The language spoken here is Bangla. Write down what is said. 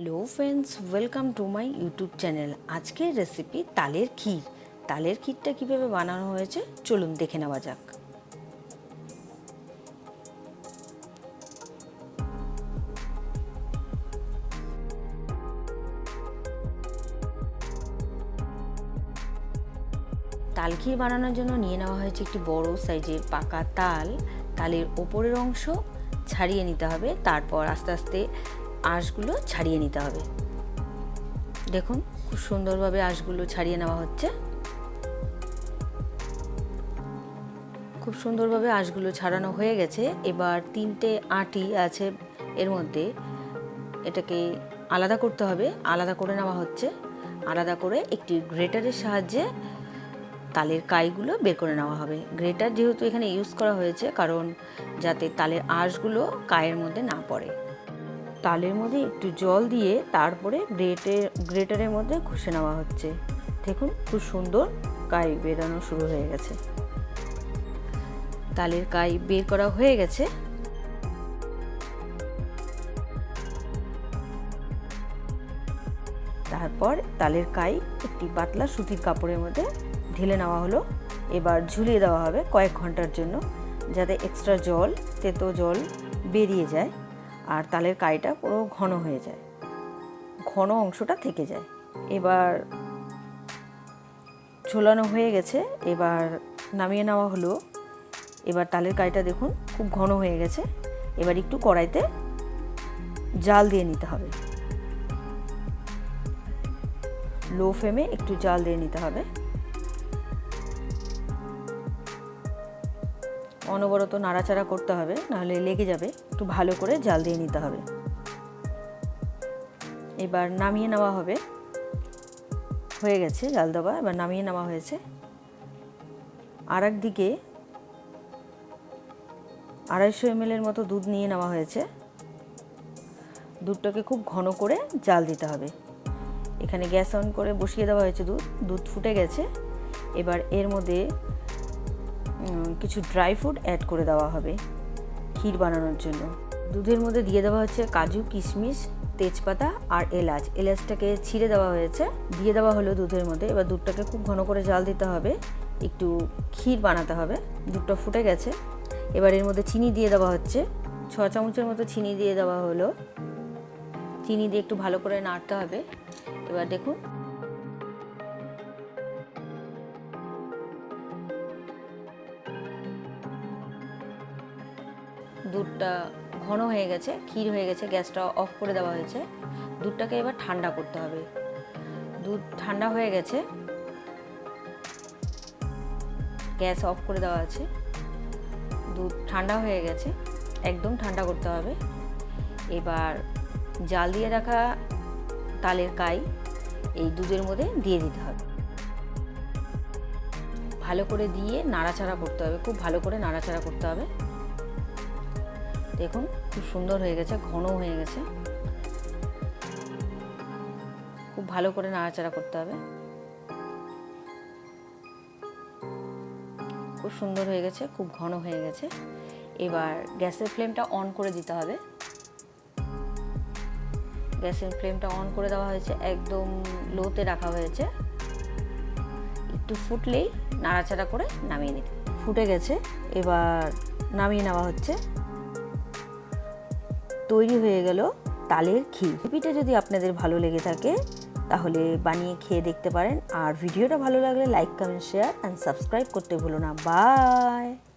Hello friends welcome to my YouTube channel আজকের রেসিপি তালের ক্ষীর। তালের ক্ষীরটা কীভাবে বানানো হয়েছে? চলুন দেখে নেওয়া যাক। তাল ক্ষীর বানানোর জন্য নিয়ে নেওয়া হয়েছে একটি বড় সাইজের পাকা তাল। তালের ওপরের অংশ ছাড়িয়ে নিতে হবে। তারপর আস্তে আস্তে আঁশগুলো ছাড়িয়ে নিতে হবে। দেখুন, খুব সুন্দরভাবে আঁশগুলো ছাড়িয়ে নেওয়া হচ্ছে। খুব সুন্দরভাবে আঁশগুলো ছাড়ানো হয়ে গেছে। এবার তিনটে আটি আছে এর মধ্যে। এটাকে আলাদা করতে হবে। আলাদা করে নেওয়া হচ্ছে। আলাদা করে একটি গ্রেটারের সাহায্যে তালের কাইগুলো বের করে নেওয়া হবে। গ্রেটার যেহেতু এখানে ইউজ করা হয়েছে, কারণ যাতে তালের আঁশগুলো কায়ের মধ্যে না পড়ে। তালের মধ্যে একটু জল দিয়ে তারপরে গ্রেটের গ্রেটারের মধ্যে ঘষে নেওয়া হচ্ছে। দেখুন, খুব সুন্দর কাই বেরানো শুরু হয়ে গেছে। তালের কাই বের করা হয়ে গেছে। তারপর তালের কাই একটি পাতলা সুতির কাপড়ের মধ্যে ঢেলে নেওয়া হলো। এবার ঝুলিয়ে দেওয়া হবে কয়েক ঘণ্টার জন্য, যাতে এক্সট্রা জল, তেতো জল বেরিয়ে যায়। আর তালের কাইটা পুরো ঘন হয়ে যায়। ঘন অংশটা থেকে যায়। এবার ঝোলানো হয়ে গেছে। এবার নামিয়ে নেওয়া হলো। এবার তালের কাইটা দেখুন, খুব ঘন হয়ে গেছে। এবার একটু কড়াইতে জাল দিয়ে নিতে হবে। লো ফ্লেমে একটু জাল দিয়ে নিতে হবে। অনবরত নাড়াচাড়া করতে হবে, নাহলে লেগে যাবে। একটু ভালো করে জাল দিয়ে নিতে হবে। এবার নামিয়ে নেওয়া হবে। হয়ে গেছে জাল দেওয়া, এবার নামিয়ে নেওয়া হয়েছে। আর দিকে আড়াইশো এমএলের মতো দুধ নিয়ে নেওয়া হয়েছে। দুধটাকে খুব ঘন করে জাল দিতে হবে। এখানে গ্যাস অন করে বসিয়ে দেওয়া হয়েছে দুধ। দুধ ফুটে গেছে। এবার এর মধ্যে কিছু ড্রাই ফ্রুট অ্যাড করে দেওয়া হবে ক্ষীর বানানোর জন্য। দুধের মধ্যে দিয়ে দেওয়া হচ্ছে কাজু, কিশমিশ, তেজপাতা আর এলাচ। এলাচটাকে ছিঁড়ে দেওয়া হয়েছে। দিয়ে দেওয়া হলো দুধের মধ্যে। এবার দুধটাকে খুব ঘন করে জাল দিতে হবে। একটু ক্ষীর বানাতে হবে। দুধটা ফুটে গেছে। এবার এর মধ্যে চিনি দিয়ে দেওয়া হচ্ছে। ছ চামচের মতো চিনি দিয়ে দেওয়া হলো। চিনি দিয়ে একটু ভালো করে নাড়তে হবে। এবার দেখুন দুধটা ঘন হয়ে গেছে, ক্ষীর হয়ে গেছে, গ্যাসটা অফ করে দেওয়া হয়েছে। দুধটাকে এবার ঠান্ডা করতে হবে। দুধ ঠান্ডা হয়ে গেছে। গ্যাস অফ করে দেওয়া আছে। দুধ ঠান্ডা হয়ে গেছে, একদম ঠান্ডা করতে হবে। এবার জাল দিয়ে রাখা তালের কাই এই দুধের মধ্যে দিয়ে দিতে হবে। ভালো করে দিয়ে নাড়াচাড়া করতে হবে, খুব ভালো করে নাড়াচাড়া করতে হবে। দেখুন, খুব সুন্দর হয়ে গেছে ঘন হয়ে গেছে। খুব ভালো করে নাড়াচাড়া করতে হবে। খুব সুন্দর হয়ে গেছে, খুব ঘন হয়ে গেছে। এবার গ্যাসের ফ্লেমটা অন করে দিতে হবে। গ্যাসের ফ্লেমটা অন করে দেওয়া হয়েছে, একদম লোতে রাখা হয়েছে। একটু ফুটলেই নাড়াচাড়া করে নামিয়ে নিতে ফুটে গেছে, এবার নামিয়ে নেওয়া হচ্ছে। তৈরি হয়ে গেল তালের ক্ষীর। রেসিপিটা যদি আপনাদের ভালো লেগে থাকে, তাহলে বানিয়ে খেয়ে দেখতে পারেন। আর ভিডিওটা ভালো লাগলে like, comment share and subscribe করতে ভুলো না। বাই!